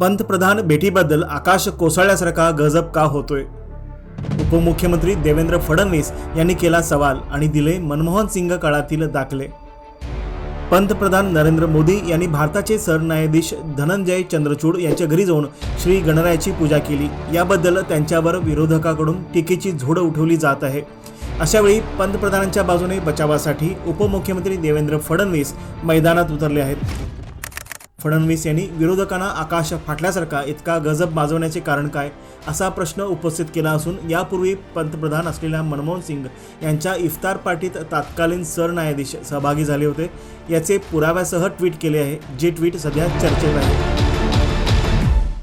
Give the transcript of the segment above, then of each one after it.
पंतप्रधान भेटीबद्दल आकाश कोसळल्यासारखा गजब का होतोय? उपमुख्यमंत्री देवेंद्र फडणवीस यांनी केला सवाल आणि दिले मनमोहन सिंग काळातील दाखले. पंतप्रधान नरेंद्र मोदी यांनी भारताचे सरन्यायाधीश धनंजय चंद्रचूड यांच्या घरी जाऊन श्री गणरायाची पूजा केली. याबद्दल त्यांच्यावर विरोधकाकडून टीकेची झोड उठवली जात आहे. अशावेळी पंतप्रधानांच्या बाजूने बचावासाठी उपमुख्यमंत्री देवेंद्र फडणवीस मैदानात उतरले आहेत. फडणवीस यांनी विरोधकांना आकाश फाटल्यासारखा इतका गजब माजवण्याचे कारण काय असा प्रश्न उपस्थित केला असून यापूर्वी पंतप्रधान असलेल्या मनमोहन सिंग यांच्या इफ्तार पार्टीत तात्कालीन सरन्यायाधीश सहभागी झाले होते. याचे पुराव्यासह ट्विट केले आहे जे ट्विट सध्या चर्चेत आहे.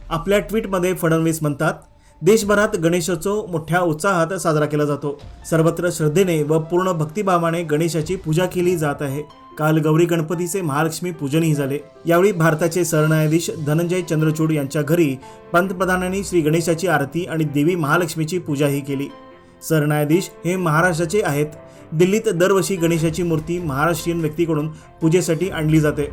आपल्या ट्विटमध्ये फडणवीस म्हणतात देशभरात गणेशोत्सव मोठ्या उत्साहात साजरा केला जातो. सर्वत्र श्रद्धेने व पूर्ण भक्तिभावाने गणेशाची पूजा केली जात आहे. काल गौरी गणपतीचे महालक्ष्मी पूजनही झाले. यावेळी भारताचे सरन्यायाधीश धनंजय चंद्रचूड यांच्या घरी पंतप्रधानांनी श्री गणेशाची आरती आणि देवी महालक्ष्मीची पूजाही केली. सरन्यायाधीश हे महाराष्ट्राचे आहेत. दिल्लीत दरवर्षी गणेशाची मूर्ती महाराष्ट्रीयन व्यक्तीकडून पूजेसाठी आणली जाते.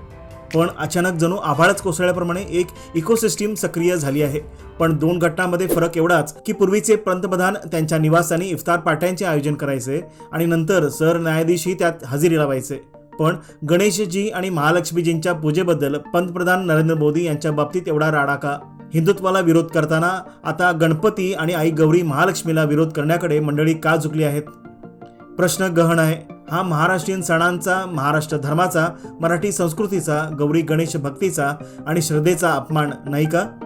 पण अचानक जणू आभाळच कोसळल्याप्रमाणे एक इकोसिस्टीम सक्रिय झाली आहे. पण दोन घटनांमध्ये फरक एवढाच की पूर्वीचे पंतप्रधान त्यांच्या निवासस्थानी इफ्तार पार्ट्यांचे आयोजन करायचे आणि नंतर सरन्यायाधीशही त्यात हजेरी लावायचे. पण गणेशजी आणि महालक्ष्मीजींच्या पूजेबद्दल पंतप्रधान नरेंद्र मोदी यांच्या बाबतीत एवढा राडा का? हिंदुत्वाला विरोध करताना आता गणपती आणि आई गौरी महालक्ष्मीला विरोध करण्याकडे मंडळी का झुकली आहेत? प्रश्न गहन आहे. हा महाराष्ट्रीयन सणांचा महाराष्ट्र धर्माचा मराठी संस्कृतीचा गौरी गणेश भक्तीचा आणि श्रद्धेचा अपमान नाही का?